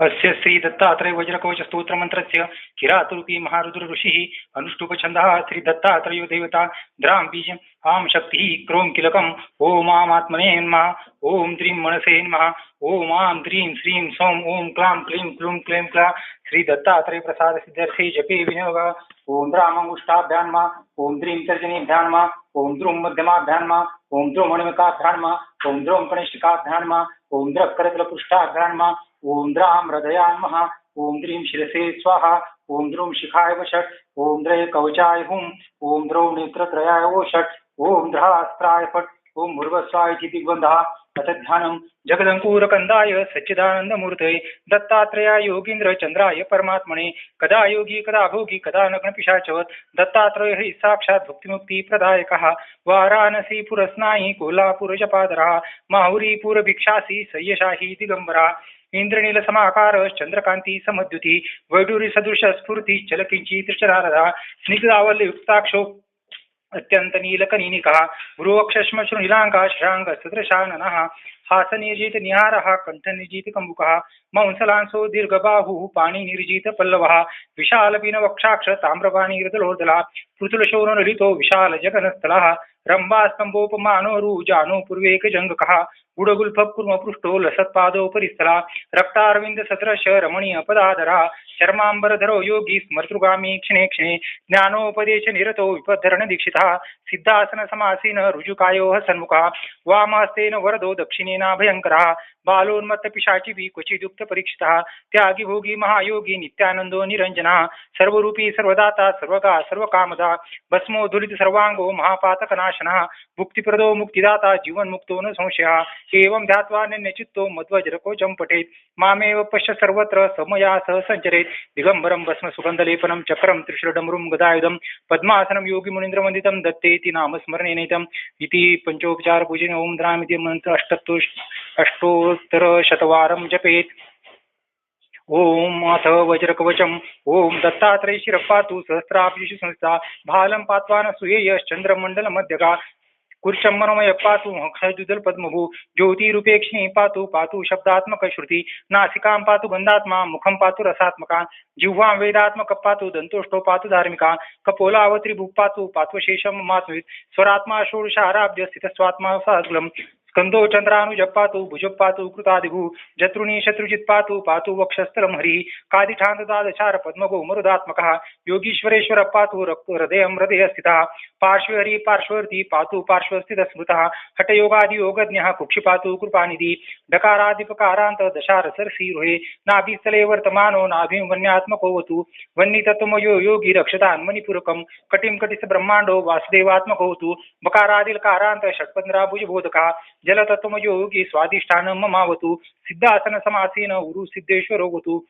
अस्य श्री दत्तात्रय वज्रकवच स्तोत्र मंत्रस्य किरातरूपी महारुद्र ऋषिः अनुष्टुप छन्दः श्री दत्तात्रयो देवता द्रां बीज आं शक्तिः क्रों किलकम् ॐ आमात्मने नमः। ॐ द्रीं मनसे नमः। ॐ आं द्रीं श्रीं सौं ॐ क्लां क्लीं क्लूं क्लीं क्ला। श्री दत्तात्रय प्रसाद सिद्ध्यर्थे जपे विनियोग ॐ द्रामङ्गुष्टाभ्यां नमः। ॐ द्रीं तर्जनीभ्यां नमः। ॐ द्रुं मध्यमाभ्यां नमः। ॐ द्रुं मणिमकाभ्यां नमः। ॐ द्रुं कनिष्ठिकाभ्यां नमः। ॐ द्रः करतलपृष्ठाभ्यां नमः ॐ द्रां शिरसे स्वाहा ॐ द्रौं शिखाय वषट् ॐ द्रय कवचाय हुं ॐ द्रौ नेत्रय ओषट् ॐ द्रहास्त्राय फट् ॐ भूर्वस्वाय इति दिग्बन्धः। अथ ध्यानं जगदङ्कूरकन्दाय सच्चिदानन्दमूर्तये दत्तात्रेयाय योगीन्द्र चन्द्राय परमात्मने, कदा योगी, कदा भोगी, कदा नग्नपिशाचवत् दत्तात्रय हि साक्षात् भुक्तिमुक्तिप्रदायकः वाराणसीपुरस्नायि कोल्हापुरजपादरः माहुरीपुरभिक्षासी सय्यशाही दिगम्बरा। इंद्रनीलसमाकार चंद्रकांती समद्युती। वैडूरी सदृश स्फूर्ती चलकिंचितृचरारदा स्निग्धावल्युक्ताक्षो अत्यंत नीलकनिनिकः गुरुवक्षश्मश्रुनीलाङ्का शशाङ्क सदृशाननः हासनिर्जित निहारः कण्ठनिर्जित कम्बुकः मंसलांसो दीर्घबाहुः, पाणिनिर्जितपल्लवः विशालपिनवक्षाक्ष जगन पृथुलशोरललितो विशालजगनस्थलः रम्भास्तम्भोपमानो रुजानो पूर्वेकजङ्गकः गुडगुल्फकुर्मपृष्ठो लसत्पादोपरिस्थला रक्तारविन्दसदृश रमणीयपदाधरा चर्माम्बरधरो योगी स्मर्तृगामी क्षणे क्षणे। ज्ञानोपदेशनिरतो विपद्धरणदीक्षितः सिद्धासनसमासीन ऋजुकायोः सन्मुखः। वामहस्तेन वरदो दक्षिणेना भयङ्करः। बालोन्मत्तपिशाचिभिः क्वचिदुक्तपरीक्षितः त्यागी भोगी महायोगी नित्यानन्दो निरञ्जनः। सर्वरूपी सर्वदाता सर्वगा सर्वकामदा। भस्मोद्धुलित सर्वाङ्गो महापातकनाशनः मुक्तिप्रदो मुक्तिदाता, जीवन्मुक्तो न संशयः। एवं ध्यात्वा निन्यचित्तो मध्वज्रकोचं पठेत् मामेव पश्य सर्वत्र समया सह सञ्चरेत्। दिगम्बरं भस्म सुगन्धलेपनं चक्रं त्रिशूलडमरुं गदायुधं। पद्मासनं योगिमुनीन्द्रवन्दितं दत्तेति नाम स्मरणेनेतम् इति पञ्चोपचारपूजने ओं द्रामिति मन्त्र अष्टत्तु अष्टोत्तरशतवारं जपेत्। ॐ अथ वज्रकवचम्, ॐ दत्तात्रय शिरपातु सहस्राब्जिषु संस्था, भालं पात्वान सुयेयश्चन्द्रमण्डलमध्यगा कुर्चम्मनमय पातु हक्षजुदल पद्मभू ज्योतिरूपेक्षिणी पातु पातु शब्दात्मक श्रुति, नासिकां पातु गन्धात्मा, मुखं पातु रसात्मका जिह्वां वेदात्मक पातु दन्तोष्टो पातु धार्मिका कपोलावत्रिभू पातु पात्वशेषं मात्वित् स्वरात्मा स्थितस्वात्मा सहग्लम् स्कंदो चंद्रानुज पातु भुज पातु कृतादिभु, जत्रुणी शत्रुजित पातु पातु वक्षस्थलम हरि कादिठान्तदादचार पद्मगो मरुदात्मकः योगीश्वरेश्वर पातु हृदयं हृदय पार्श्वहरी पार्श्वर्थी पातु पार्श्वस्थित स्मृत हटयोगादि योगज्ञ कुक्षिपातु कृपानिधि ढकारादिपकारांत दशारसरसी रुहे नाभिस्थले वर्तमानो नाभिवन्यात्मको वतु वन्यतत्वमयो योगी रक्षतान् मणिपूरकं कटिं कटिस ब्रह्माण्डो वासुदेवात्मको वतु बकारादिलकारान्त षट्पन्द्राभुजबोधका जलतत्वमयो योगी स्वादिष्ठानं ममावतु सिद्धासनसमासेन उरु सिद्धेश्वरो वतु।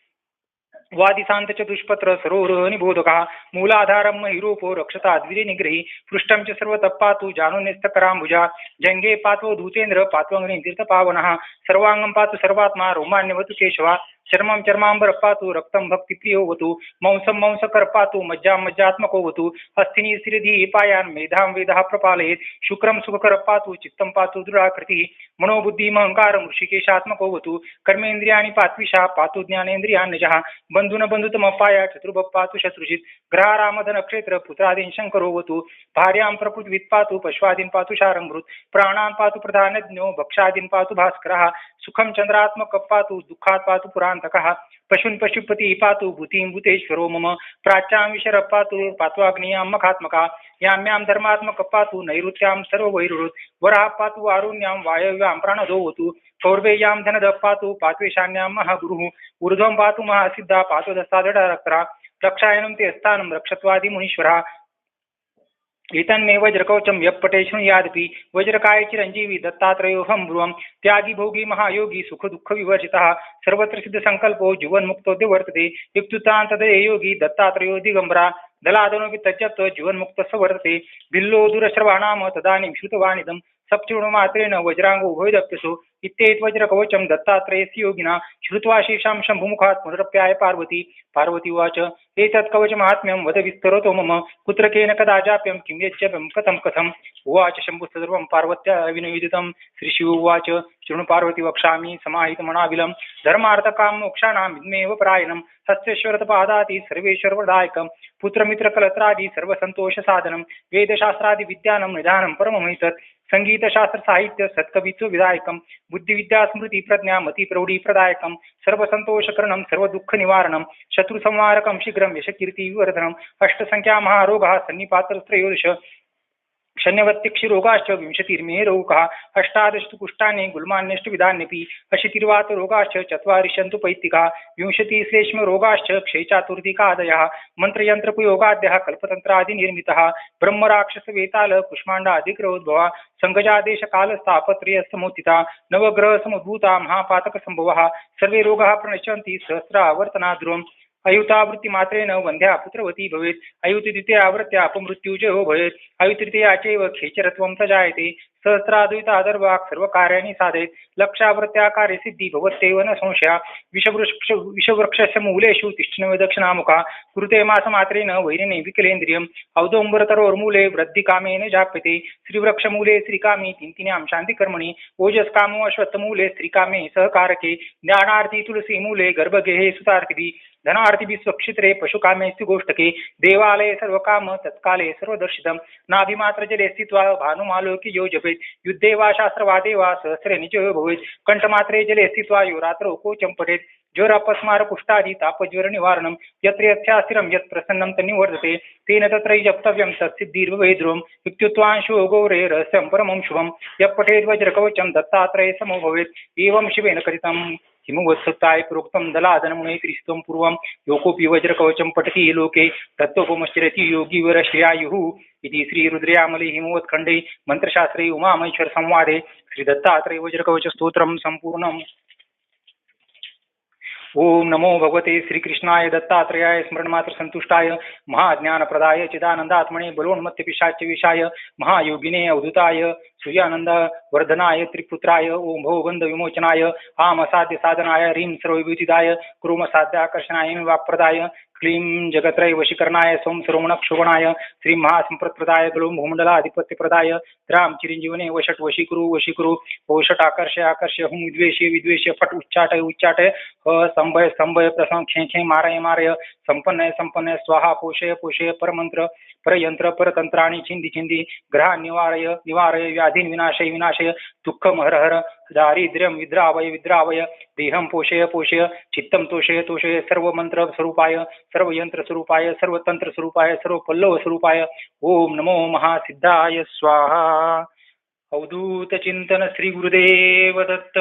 वादिसान्तच दुष्पत्र सरोरह निबोधका मूलाधारम हिरोपो रक्षता द्विरे निग्रही। पृष्ठम च सर्व तप्पा तु जानो नेस्तकरांभुजा जंगे पात्व धूतेंद्र पात्वंगने तीर्थ पावनः सर्वांगं पातु सर्वात्मा। रोमान्यवतु केशवा। चर्मं चर्माम्बर पातु रक्तं भक्तिप्रियोऽवतु मंसं मंसकर पातु मज्जां मज्जात्मकोऽवतु हस्तिनी सिरिधि पायान् मेधां वेदः प्रपालयेत्। शुक्रं सुखकर पातु चित्तं पातु दृढाकृतिः मनोबुद्धिमहङ्कारं ऋषिकेशात्मकोऽवतु कर्मेन्द्रियाणि पात्विषा, पातु ज्ञानेन्द्रियान्यजः बन्धुन बन्धुतमपाया चतुर्भक् पातु शत्रुजित्। ग्रहारामधन क्षेत्र पुत्रादीन् शङ्करोऽवतु भार्यां प्रकृतिवित् पातु, पश्वादीन् पातु शारङ्भृत् प्राणान् पातु प्रधानज्ञो, भक्षादीन् पातु भास्करः। सुखं चन्द्रात्मक पातु, दुःखात् पातु पुरान्तकः पशुन् पशुपतिः पातु भूतिं भूतेश्वरो मम। प्राच्यां विशरः पातु पात्वाग्नेयां मखात्मका। याम्यां धर्मात्मक पातु नैऋत्यां सर्ववैरुरुत्। वराः पातु वारुण्यां वायव्यां प्राणदोवतु पौर्वेयां धनदः पातु पात्वेशान्यां महागुरुः। ऊर्ध्वं पातु महासिद्धा पातु दस्तादडरक्तरा रक्षायनं ते स्थानं रक्षत्वादिमुनीश्वरः। एतन्मे वज्रकवचं यः पटे शृणुयादपि वज्रकाय चिरञ्जीवी दत्तात्रयोऽहं ब्रुवं। त्यागी भोगी महायोगी सुखदुःखविवर्जितः। सर्वत्र सिद्धसङ्कल्पो जीवन्मुक्तोऽद्य वर्तते युक्तुतान्तदये योगी दत्तात्रयो दिगम्बरा। दलादनोऽपि त्यज्यत्व जीवन्मुक्तस्य वर्तते भिल्लो दुरश्रवाणाम तदानीं श्रुतवानिदं। सप्तृणुमात्रेण वज्राङ्गो भवेदप्यसो इत्येतवज्रकवचं दत्तात्रेयस्य योगिना श्रुत्वा शेषां शम्भुमुखात् पुनरप्याय पार्वती। पार्वती उवाच, एतत् कवचमाहात्म्यं वद विस्तरतो मम, कुत्र केन कदा जाप्यं, किं यच्चव्यं कथं कथम्? उवाच शम्भुः सर्वं पार्वत्या विनिवेदितं श्रीशिव उवाच, शृणु पार्वती वक्ष्यामि समाहितमणाविलं धर्मार्थ काम मोक्षाणां विद्मेव परायणं हस्तेश्वरतपादाति सर्वेश्वरवरदायकं पुत्रमित्रकलत्रादि सर्वसन्तोष साधनं वेदशास्त्रादि विद्यानं निधानं परममैतत् संगीतशास्त्र साहित्य, सत्कवित्व विधायकं, बुद्धिविद्या स्मृती प्रज्ञा, मति प्रौढी प्रदायकं सर्वसन्तोषकरणं सर्वदुःख निवारणं शत्रुसंहारकं, शीघ्रं अष्ट संख्या महारोगा महारोगाः सन्निपातत्रयोदश शन्यवत्यक्षिरोगाश्च विंशतिर्मेरोगः अष्टादश तु कुष्ठानि गुल्मान्यष्टविधान्यपि अशीतिर्वातरोगाश्च चत्वारि शन्तु पैत्तिका विंशतिश्लेष्मरोगाश्च क्षयचातुर्दिकादयः मन्त्रयन्त्रपयोगाद्यः कल्पतन्त्रादिनिर्मितः, ब्रह्मराक्षसवेताल कुष्माण्डादिग्रहोद्भवा सङ्गजादेशकालस्थापत्र्यस्तमोत्थिता नवग्रहसमुद्भूता महापातकसम्भवः, सर्वे रोगाः प्रणश्यन्ति सहस्रावर्तनाध्रुवम् अयुतावृत्तिमात्रेण वंध्या पुत्रवती भवेत्. आवृत्त्या अपमृत्युजयो भवेत्. अयुतृतीया चैव खेचरत्वं स जायते सहस्राद्वैतादर्वाक् सर्वकार्याणि साधयेत् लक्षावृत्त्याकारे सिद्धि भवत्येव न संशया। विषवृक्ष विषवृक्षस्य मूलेषु तिष्ठनव दक्षिणामुखा कुरुते मासमात्रेण वैरिणे विकलेन्द्रियम्। औदोम्बरतरोर्मूले वृद्धिकामेन जाप्यते। श्रीवृक्षमूले श्रीकामे तिन्तिन्यां शान्तिकर्मणि। ओजस्कामो अश्वत्थमूले श्रीकामे सहकारके। ज्ञानार्थी तुलसीमूले गर्भगेहे सुतार्थिभिः। धनार्थिभिः स्वक्षित्रे पशुकामेस्तु गोष्ठके। देवालये सर्वकाम, तत्काले सर्वदर्शितं नाभिमात्रजले स्थित्वा भानुमालोक्य यो जपेत् युद्धे वा शास्त्रवादे वा सहस्रे निज भवेत. कंठमात्रे जले स्थित्वायो रात्रो कोचम पठेत. पुष्टादी पुष्टादि तापज्वर निवारणम. यत्र यथ्यास्थिरम यत् प्रसन्नम तन्निवर्धते तेन तत्र जप्तव्यम तत्सिद्धिर्वैद्रोम युक्तित्वांशो गौरे रहस्यम परमं शुभम. यपठेद वज्र कवचम दत्तात्रये समो भवेत्. एवं शिवेन करितम् హిమవత్సత్తాయ ప్రోక్తం దళాదనమునై క్రీస్తుం పూర్వం లోకోపి వజ్రకవచం పఠతి లోకే తత్వగోమశ్చరతి యోగి వరశ్రేయాయు ఇది శ్రీ రుద్రయామలి హిమవత్ఖండే మంత్రశాస్త్రే ఉమామహేశ్వర సంవాదే శ్రీ దత్తాత్రేయ వజ్రకవచ స్తోత్రం సంపూర్ణం ओम नमो भगवते श्रीकृष्णाय दत्तात्रेयाय स्मरणमात्र संतुष्टाय महाज्ञानप्रदाय चिदानंदात्मने बलोन्मत्य पिशाच्य विषाय महायोगिने अवधुताय सूर्यानंद वर्धनाय, त्रिपुत्राय ओम भवबंध विमोचनाय आम असाध्य साधनाय ह्रीं सर्वविभूतिदाय क्रोम साध्याकर्षणाय वाक्प्रदाय क्लीं जगत्रय वशीकरणाय, सोम सर्वणक्षोभणाय श्री महासंप्रदाय गलो भूमंडलाधिपत्यप्रदाय राम चिरंजीवने वशट वशीकुरु वशीकुरु ओषट आकर्षय आकर्षय, हुं विद्वेषे विद्वेषे, फट उच्चाटय उच्चाटय, ह स्तंभय स्तंभय प्रसंग खे खे मारय मारय संपन्न संपन्न स्वाहा पोषय पोषय परमंत्र परयंत्र परतंत्राणि छिंदी छिंदी ग्रह निवारय निवारय, व्याधीन विनाशय विनाशय दुःखम हर हर दारिद्र्यम विद्रावय विद्रावय देहम पोषय पोषय चित्तम तोषय तोषय सर्व मंत्र स्वरूपाय सर्व यंत्र स्वरूपाय सर्व तंत्र स्वरूपाय सर्व पल्लव स्वरूपाय, ओम नमो महासिद्धाय, स्वाहा। अवधूत चिंतन श्री गुरुदेव दत्त।